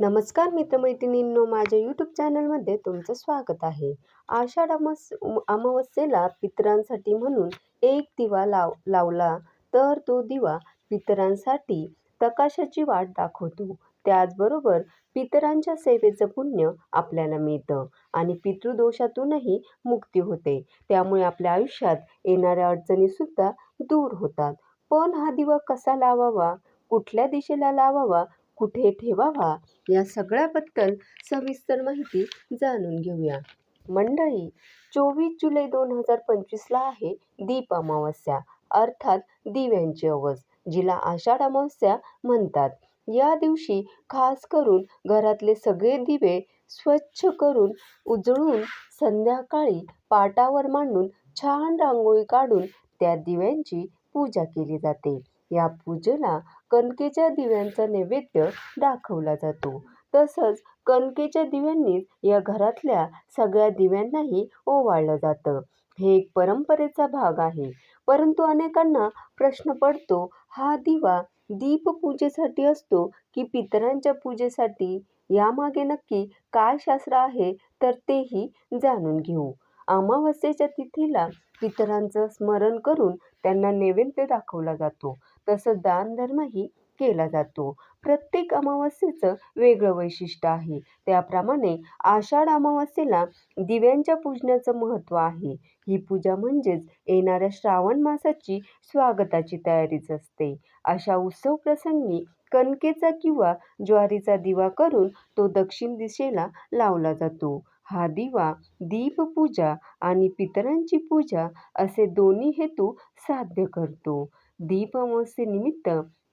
नमस्कार मित्रमैत्रिणींनो माझ्या यूट्यूब चॅनलमध्ये तुमचं स्वागत आहे. आषाढ अमास अमावस्येला पितरांसाठी म्हणून एक दिवा लाव लावला तर तो दिवा पितरांसाठी प्रकाशाची वाट दाखवतो. त्याचबरोबर पितरांच्या सेवेचं पुण्य आपल्याला मिळतं आणि पितृदोषातूनही मुक्ती होते. त्यामुळे आपल्या आयुष्यात येणाऱ्या अडचणीसुद्धा दूर होतात. पण हा दिवा कसा लावावा? कुठल्या दिशेला लावावा? कुठे ठेवावा? या सगळ्याबद्दल सविस्तर माहिती जाणून घेऊया. मंडळी चोवीस जुलै दोन हजार पंचवीसला आहे दीप अमावस्या अर्थात दिव्यांची अवस जिला आषाढ अमावस्या म्हणतात. या दिवशी खास करून घरातले सगळे दिवे स्वच्छ करून उजळून संध्याकाळी पाटावर मांडून छान रांगोळी काढून त्या दिव्यांची पूजा केली जाते. या पूजेला कणकेच्या दिव्यांचा नैवेद्य दाखवला जातो. तसंच कणकेच्या दिव्यांनीच या घरातल्या सगळ्या दिव्यांनाही ओवाळलं जातं. हे एक परंपरेचा भाग आहे. परंतु अनेकांना प्रश्न पडतो हा दिवा दीपपूजेसाठी असतो की पितरांच्या पूजेसाठी? यामागे नक्की काय शास्त्र आहे? तर तेही जाणून घेऊ. अमावस्येच्या तिथीला पितरांचं स्मरण करून त्यांना नैवेद्य दाखवला जातो. तसं दानधर्मही केला जातो. प्रत्येक अमावस्येचं वेगळं वैशिष्ट्य आहे. त्याप्रमाणे आषाढ अमावस्येला दिव्यांच्या पूजनाचं महत्त्व आहे. ही पूजा म्हणजेच येणाऱ्या श्रावण मासाची स्वागताची तयारीच असते. अशा उत्सव प्रसंगी कणकेचा किंवा ज्वारीचा दिवा करून तो दक्षिण दिशेला लावला जातो. हा दिवा दीपपूजा आणि पितरांची पूजा असे दोन्ही हेतू साध्य करतो. दीप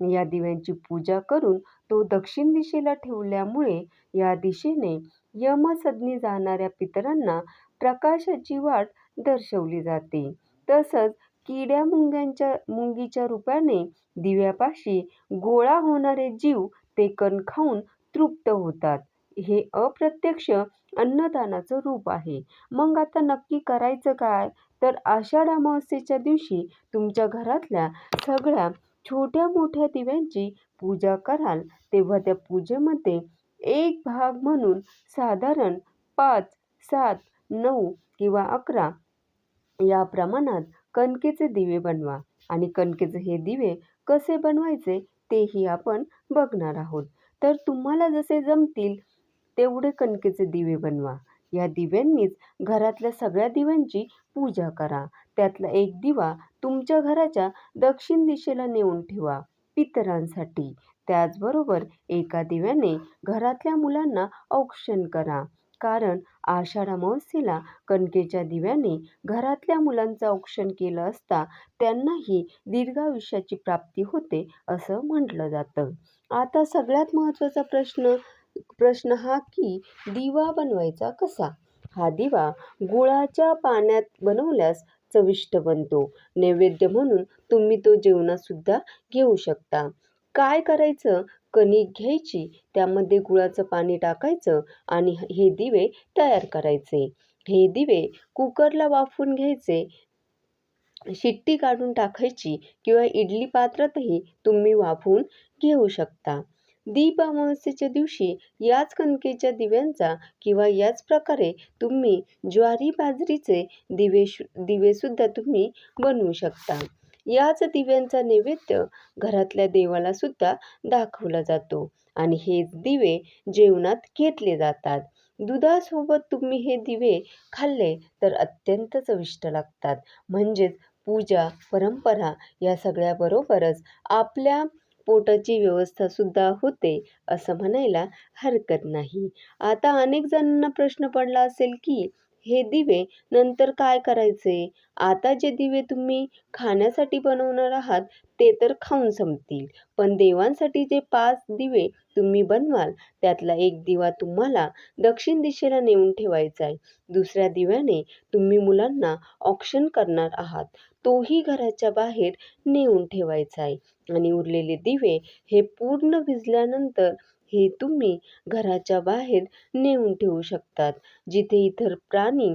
या दिव्यांची पूजा करून तो दक्षिण दिशेला ठेवल्यामुळे या दिशेने यमसदनी जाणाऱ्या पितरांना प्रकाशाची वाट दर्शवली जाते. तसंच किड्या मुंग्यांच्या मुंगीच्या रूपाने दिव्यापाशी गोळा होणारे जीव ते कण खाऊन तृप्त होतात. हे अप्रत्यक्ष अन्नदानाचं रूप आहे. मग आता नक्की करायचं काय? तर आषाढ अमावस्येच्या दिवशी तुमच्या घरातल्या सगळ्या छोट्या मोठ्या दिव्यांची पूजा कराल. तेव्हा त्या पूजेमध्ये एक भाग म्हणून साधारण पाच सात नऊ किंवा अकरा या प्रमाणात कणकेचे दिवे बनवा. आणि कणकेचे हे दिवे कसे बनवायचे तेही आपण बघणार आहोत. तर तुम्हाला जसे जमतील तेवढे कणकेचे दिवे बनवा. या दिव्यांनीच घरातल्या सगळ्या दिव्यांची पूजा करा. त्यातला एक दिवा तुमच्या घराच्या दक्षिण दिशेला नेऊन ठेवा पितरांसाठी. त्याचबरोबर एका दिव्याने घरातल्या मुलांना औक्षण करा. कारण आषाढ अमावस्येला कणकेच्या दिव्याने घरातल्या मुलांचं औक्षण केलं असता त्यांनाही दीर्घायुष्याची प्राप्ती होते असं म्हटलं जातं. आता सगळ्यात महत्त्वाचा प्रश्न प्रश्न हा की दिवा बनवायचा कसा? हा दिवा गुळाच्या पाण्यात बनवल्यास चविष्ट बनतो. नैवेद्य म्हणून तुम्ही तो जेवणातसुद्धा घेऊ शकता. काय करायचं? कणिक घ्यायची त्यामध्ये गुळाचं पाणी टाकायचं आणि हे दिवे तयार करायचे. हे दिवे कुकरला वाफवून घ्यायचे. शिट्टी काढून टाकायची किंवा इडली पात्रातही तुम्ही वाफवून घेऊ शकता. दीप अमावस्येच्या दिवशी याच कणकेच्या दिव्यांचा किंवा याच प्रकारे तुम्ही ज्वारी बाजरीचे दिवे दिवेसुद्धा तुम्ही बनवू शकता. याच दिव्यांचा नैवेद्य घरातल्या देवाला सुद्धा दाखवला जातो आणि हेच दिवे जेवणात घेतले जातात. दुधासोबत तुम्ही हे दिवे खाल्ले तर अत्यंत चविष्ट लागतात. म्हणजेच पूजा परंपरा या सगळ्याबरोबरच आपल्या पोटाची व्यवस्थासुद्धा होते असं म्हणायला हरकत नाही. आता अनेक जणांना प्रश्न पडला असेल की हे दिवे नंतर काय करायचे? आता जे दिवे तुम्ही खाण्यासाठी बनवणार आहात ते तर खाऊन संपतील. पण देवांसाठी जे पाच दिवे तुम्ही बनवाल त्यातला एक दिवा तुम्हाला दक्षिण दिशेला नेऊन ठेवायचा आहे. दुसऱ्या दिव्याने तुम्ही मुलांना ऑक्शन करणार आहात. तोही घराच्या बाहेर नेऊन ठेवायचा आहे. आणि उरलेले दिवे हे पूर्ण भिजल्यानंतर हे तुम्ही घराच्या बाहेर नेऊन ठेवू शकतात. जिथे इतर प्राणी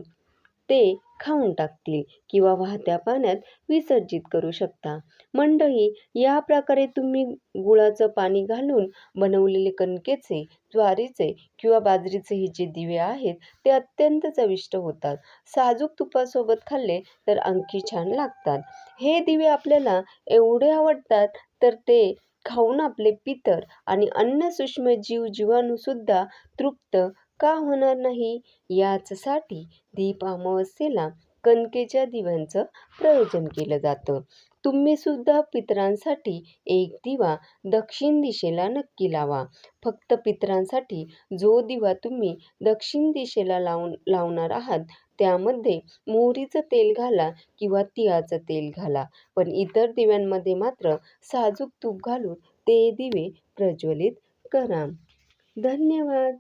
ते खाऊन टाकतील किंवा वाहत्या पाण्यात विसर्जित करू शकता. मंडळी या प्रकारे तुम्ही गुळाचं पाणी घालून बनवलेले कणकेचे ज्वारीचे किंवा बाजरीचे हे जे दिवे आहेत ते अत्यंत चविष्ट होतात. साजूक तुपासोबत खाल्ले तर आणखी छान लागतात. हे दिवे आपल्याला एवढे आवडतात तर ते खाऊन आपले पितर आणि अन्य सूक्ष्म जीव जीवाणूसुद्धा तृप्त का होणार नाही? याचसाठी दीप अमावस्येला कणकेच्या दिव्यांचं प्रयोजन केलं जातं. तुम्ही सुद्धा पितरांसाठी एक दिवा दक्षिण दिशेला नक्की लावा. फक्त पितरांसाठी जो दिवा तुम्ही दक्षिण दिशेला लावून लावणार आहात त्यामध्ये मोहरीचं तेल घाला किंवा तिळाचं तेल घाला. पण इतर दिव्यांमध्ये मात्र साजूक तूप घालून ते दिवे प्रज्वलित करा. धन्यवाद!